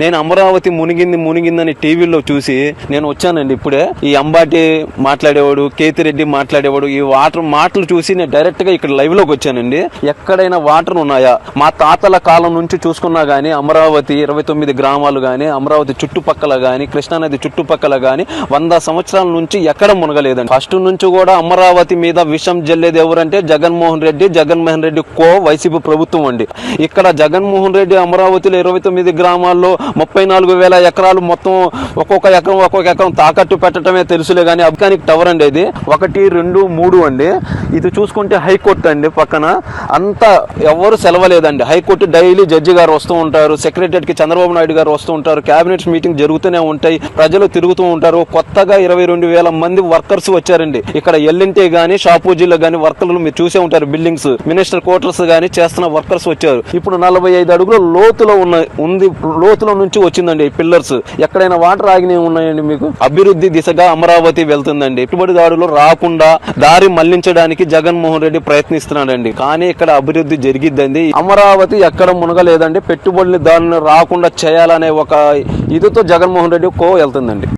నేను అమరావతి మునిగింది మునిగిందని టీవీలో చూసి నేను వచ్చానండి ఇప్పుడే. ఈ అంబాటి మాట్లాడేవాడు కేతిరెడ్డి మాట్లాడేవాడు ఈ వాటర్ మాటలు చూసి నేను డైరెక్ట్గా ఇక్కడ లైవ్లోకి వచ్చానండి. ఎక్కడైనా వాటర్ ఉన్నాయా? మా తాతల కాలం నుంచి చూసుకున్నా గానీ అమరావతి ఇరవై తొమ్మిది గ్రామాలు గానీ అమరావతి చుట్టుపక్కల గానీ కృష్ణానది చుట్టుపక్కల గానీ వంద సంవత్సరాల నుంచి ఎక్కడ మునగలేదండి. ఫస్ట్ నుంచి కూడా అమరావతి మీద విషం జల్లేది ఎవరంటే జగన్మోహన్ రెడ్డి జగన్మోహన్ రెడ్డి కో వైసీపీ ప్రభుత్వం అండి. ఇక్కడ జగన్మోహన్ రెడ్డి అమరావతిలో ఇరవై తొమ్మిది గ్రామాల్లో ముప్పై నాలుగు వేల ఎకరాలు మొత్తం ఒక్కొక్క ఎకరం ఒక్కొక్క ఎకరం తాకట్టు పెట్టడమే తెలుసులే కానీ అబ్కానిక్ టవర్ అండి ఇది. ఒకటి రెండు మూడు అండి. ఇది చూసుకుంటే హైకోర్టు అండి పక్కన. అంతా ఎవరు సెలవలేదండి. హైకోర్టు డైలీ జడ్జి గారు వస్తూ ఉంటారు సెక్రటరీకి చంద్రబాబు నాయుడు గారు వస్తూ ఉంటారు కేబినెట్ మీటింగ్ జరుగుతూనే ఉంటాయి ప్రజలు తిరుగుతూ ఉంటారు. కొత్తగా ఇరవై రెండు వేల మంది వర్కర్స్ వచ్చారండి. ఇక్కడ ఎల్ఎన్టీ గానీ షాపూజీలో గానీ వర్కర్లు మీరు చూసే ఉంటారు బిల్డింగ్స్. మినిస్టర్ క్వార్టర్స్ గానీ చేస్తున్న వర్కర్స్ వచ్చారు. ఇప్పుడు నలభై ఐదు అడుగుల లోతులో ఉన్న ఉంది లోతులో నుంచి వచ్చిందండి పిల్లర్స్. ఎక్కడైనా వాటర్ ఆగినవి ఉన్నాయండి మీకు? అభివృద్ధి దిశగా అమరావతి వెళ్తుందండి. పెట్టుబడిదారులు రాకుండా దారి మళ్ళించడానికి జగన్మోహన్ రెడ్డి ప్రయత్నిస్తున్నాడండి. కానీ ఇక్కడ అభివృద్ధి జరిగిద్దండి. అమరావతి ఎక్కడ మునగలేదండి. పెట్టుబడులు దారులు రాకుండా చేయాలనే ఒక ఇదితో జగన్మోహన్ రెడ్డి కో వెళ్తుందండి.